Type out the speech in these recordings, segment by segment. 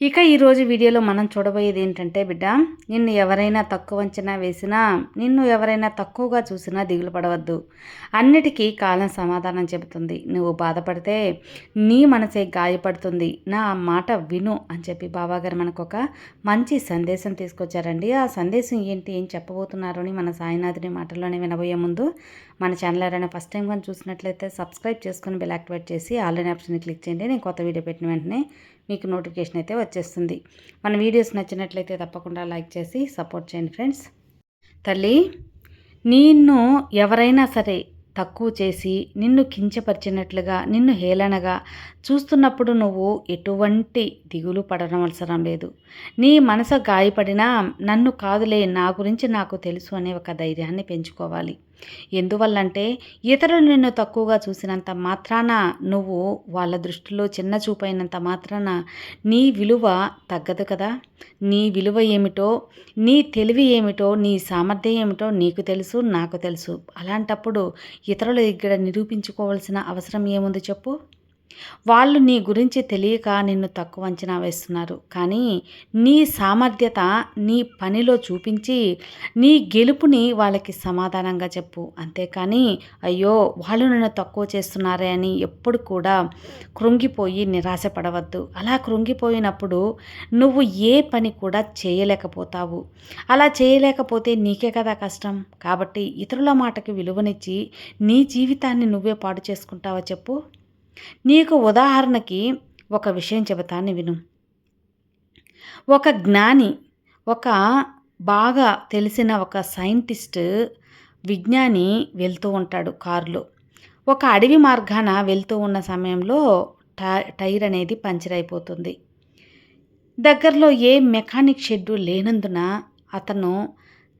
ఇక ఈరోజు వీడియోలో మనం చూడబోయేది ఏంటంటే బిడ్డ నిన్ను ఎవరైనా తక్కువ అంచనా వేసినా నిన్ను ఎవరైనా తక్కువగా చూసినా దిగులు పడవద్దు. అన్నిటికీ కాలం సమాధానం చెబుతుంది. నువ్వు బాధపడితే నీ మనసే గాయపడుతుంది. నా మాట విను అని చెప్పి బాబాగారు మనకు ఒక మంచి సందేశం తీసుకొచ్చారండి. ఆ సందేశం ఏంటి ఏం చెప్పబోతున్నారు అని మన సాయినాథుని మాటల్లోనే వినబోయే ముందు మన ఛానల్ ఎవరైనా ఫస్ట్ టైం కానీ చూసినట్లయితే సబ్స్క్రైబ్ చేసుకుని బెల్ యాక్టివేట్ చేసి ఆన్లైన్ ఆప్షన్ని క్లిక్ చేయండి. నేను కొత్త వీడియో పెట్టిన వెంటనే మీకు నోటిఫికేషన్ అయితే వచ్చేస్తుంది. మన వీడియోస్ నచ్చినట్లయితే తప్పకుండా లైక్ చేసి సపోర్ట్ చేయండి ఫ్రెండ్స్. తల్లి నిన్ను ఎవరైనా సరే తక్కువ చేసి నిన్ను కించపరిచినట్లుగా నిన్ను హేళనగా చూస్తున్నప్పుడు నువ్వు ఎటువంటి దిగులు పడడం అవసరం లేదు. నీ మనసు గాయపడినా నన్ను కాదులే నా గురించి నాకు తెలుసు అనే ఒక ధైర్యాన్ని పెంచుకోవాలి. ఎందువల్లంటే ఇతరులు నిన్ను తక్కువగా చూసినంత మాత్రాన నువ్వు వాళ్ళ దృష్టిలో చిన్న చూపైనంత మాత్రాన నీ విలువ తగ్గదు కదా. నీ విలువ ఏమిటో నీ తెలివి ఏమిటో నీ సామర్థ్యం ఏమిటో నీకు తెలుసు నాకు తెలుసు. అలాంటప్పుడు ఇతరుల దగ్గర నిరూపించుకోవాల్సిన అవసరం ఏముంది చెప్పు? వాళ్ళు నీ గురించి తెలియక నిన్ను తక్కువ అంచనా వేస్తున్నారు. కానీ నీ సామర్థ్యత నీ పనిలో చూపించి నీ గెలుపుని వాళ్ళకి సమాధానంగా చెప్పు. అంతేకాని అయ్యో వాళ్ళు నన్ను తక్కువ చేస్తున్నారే అని ఎప్పుడు కూడా కృంగిపోయి నిరాశపడవద్దు. అలా కృంగిపోయినప్పుడు నువ్వు ఏ పని కూడా చేయలేకపోతావు. అలా చేయలేకపోతే నీకే కదా కష్టం. కాబట్టి ఇతరుల మాటకి విలువనిచ్చి నీ జీవితాన్ని నువ్వే పాడు చేసుకుంటావా చెప్పు. నీకు ఉదాహరణకి ఒక విషయం చెబుతాను విను. ఒక జ్ఞాని ఒక బాగా తెలిసిన ఒక సైంటిస్ట్ విజ్ఞాని వెళ్తూ ఉంటాడు కారులో. ఒక అడవి మార్గాన వెళ్తూ ఉన్న సమయంలో టైర్ అనేది పంచర్ అయిపోతుంది. దగ్గరలో ఏ మెకానిక్ షెడ్డు లేనందున అతను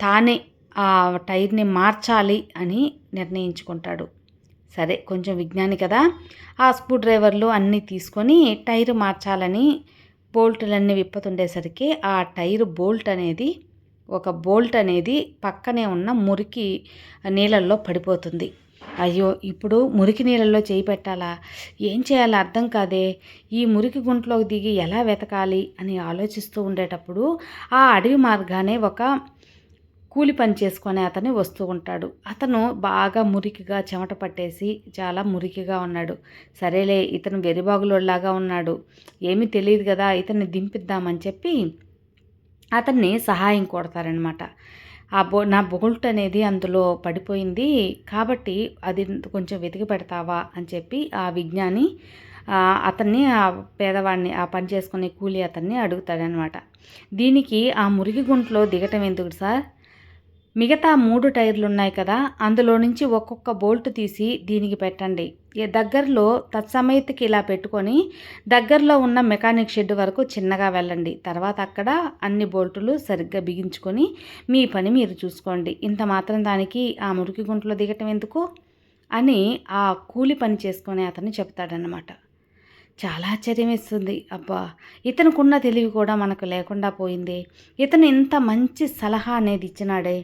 తానే ఆ టైర్ని మార్చాలి అని నిర్ణయించుకుంటాడు. సరే కొంచెం విజ్ఞాని కదా. ఆ స్క్రూ డ్రైవర్లు అన్నీ తీసుకొని టైర్ మార్చాలని బోల్ట్లన్నీ విప్పుతుండేసరికి ఆ టైర్ బోల్ట్ అనేది ఒక బోల్ట్ అనేది పక్కనే ఉన్న మురికి నీళ్ళల్లో పడిపోతుంది. అయ్యో ఇప్పుడు మురికి నీళ్ళల్లో చేయి పెట్టాలా? ఏం చేయాలో అర్థం కాదే. ఈ మురికి గుంటలోకి దిగి ఎలా వెతకాలి అని ఆలోచిస్తూ ఉండేటప్పుడు ఆ అడవి మార్గానే ఒక కూలి పని చేసుకునే అతను వస్తూ ఉంటాడు. అతను బాగా మురికిగా చెమట పట్టేసి చాలా మురికిగా ఉన్నాడు. సరేలే ఇతను వెరిబాగులోలాగా ఉన్నాడు. ఏమీ తెలియదు కదా ఇతన్ని దింపిద్దామని చెప్పి అతన్ని సహాయం కొడతారనమాట ఆ బో నా బోల్ట్ అనేది అందులో పడిపోయింది. కాబట్టి అది కొంచెం వెతికి పెడతావా అని చెప్పి ఆ విజ్ఞాని అతన్ని ఆ పేదవాడిని ఆ పని చేసుకునే కూలి అతన్ని అడుగుతాడనమాట దీనికి ఆ మురికి గుంట్లో దిగటం ఎందుకు సార్? మిగతా మూడు టైర్లు ఉన్నాయి కదా అందులో నుంచి ఒక్కొక్క బోల్ట్ తీసి దీనికి పెట్టండి. దగ్గరలో తత్సమయతకి ఇలా పెట్టుకొని దగ్గరలో ఉన్న మెకానిక్ షెడ్ వరకు చిన్నగా వెళ్ళండి. తర్వాత అక్కడ అన్ని బోల్టులు సరిగ్గా బిగించుకొని మీ పని మీరు చూసుకోండి. ఇంత మాత్రం దానికి ఆ మురికి గుంటలో దిగటం ఎందుకు? అని ఆ కూలి పని చేసుకునే అతను చెప్తాడనమాట చాలా ఆశ్చర్యం ఇస్తుంది అబ్బా! ఇతనుకున్న తెలివి కూడా మనకు లేకుండా పోయింది. ఇతను ఇంత మంచి సలహా అనేది ఇచ్చినాడే.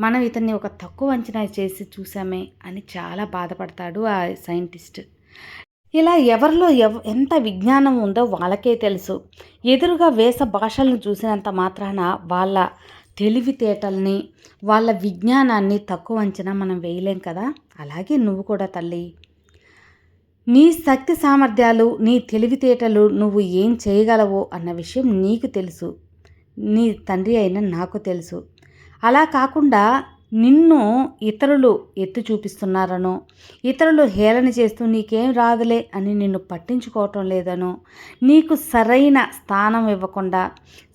మనం ఇతన్ని ఒక తక్కువ అంచనా చేసి చూసామే అని చాలా బాధపడతాడు ఆ సైంటిస్ట్. ఇలా ఎవరిలో ఎవ ఎంత విజ్ఞానం ఉందో వాళ్ళకే తెలుసు. ఎదురుగా వేస భాషలను చూసినంత మాత్రాన వాళ్ళ తెలివితేటల్ని వాళ్ళ విజ్ఞానాన్ని తక్కువ అంచనా మనం వేయలేం కదా? అలాగే నువ్వు కూడా తల్లి. నీ శక్తి సామర్థ్యాలు నీ తెలివితేటలు నువ్వు ఏం చేయగలవో అన్న విషయం నీకు తెలుసు. నీ తండ్రి అయిన నాకు తెలుసు. అలా కాకుండా నిన్ను ఇతరులు ఎత్తు చూపిస్తున్నారనో ఇతరులు హేళన చేస్తూ నీకేం రాదులే అని నిన్ను పట్టించుకోవటం లేదనో నీకు సరైన స్థానం ఇవ్వకుండా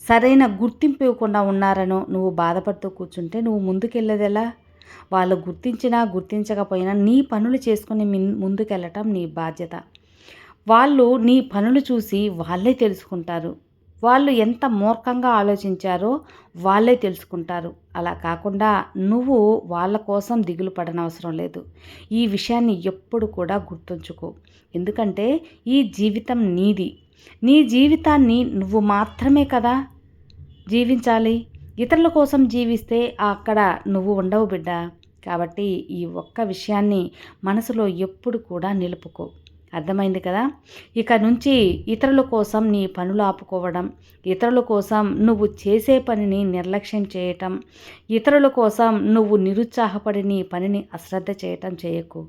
సరైన గుర్తింపు ఇవ్వకుండా ఉన్నారనో నువ్వు బాధపడుతూ కూర్చుంటే నువ్వు ముందుకెళ్ళేది ఎలా వాళ్ళు గుర్తించినా గుర్తించకపోయినా నీ పనులు చేసుకుని ముందుకెళ్ళటం నీ బాధ్యత. వాళ్ళు నీ పనులు చూసి వాళ్ళే తెలుసుకుంటారు. వాళ్ళు ఎంత మూర్ఖంగా ఆలోచించారో వాళ్ళే తెలుసుకుంటారు. అలా కాకుండా నువ్వు వాళ్ళ కోసం దిగులు పడనవసరం లేదు. ఈ విషయాన్ని ఎప్పుడు కూడా గుర్తుంచుకో. ఎందుకంటే ఈ జీవితం నీది. నీ జీవితాన్ని నువ్వు మాత్రమే కదా జీవించాలి. ఇతరుల కోసం జీవిస్తే అక్కడ నువ్వు ఉండవు బిడ్డ. కాబట్టి ఈ ఒక్క విషయాన్ని మనసులో ఎప్పుడు కూడా నిలుపుకో. అర్థమైంది కదా? ఇక నుంచి ఇతరుల కోసం నీ పనులు ఆపుకోవడం ఇతరుల కోసం నువ్వు చేసే పనిని నిర్లక్ష్యం చేయటం ఇతరుల కోసం నువ్వు నిరుత్సాహపడి నీ పనిని అశ్రద్ధ చేయటం చేయకు.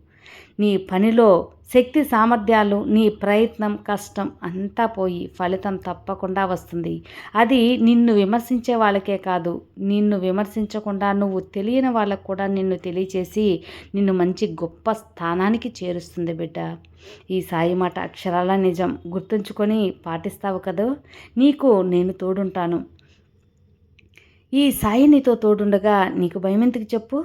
నీ పనిలో శక్తి సామర్థ్యాలు నీ ప్రయత్నం కష్టం అంతా పోయి ఫలితం తప్పకుండా వస్తుంది. అది నిన్ను విమర్శించే వాళ్ళకే కాదు. నిన్ను విమర్శించకుండా నువ్వు తెలియని వాళ్ళకు కూడా నిన్ను తెలియచేసి నిన్ను మంచి గొప్ప స్థానానికి చేరుస్తుంది బిడ్డ. ఈ సాయి మాట అక్షరాల నిజం. గుర్తుంచుకొని పాటిస్తావు కదా? నీకు నేను తోడుంటాను. ఈ సాయి నీతో తోడుండగా నీకు భయం ఎందుకు చెప్పు?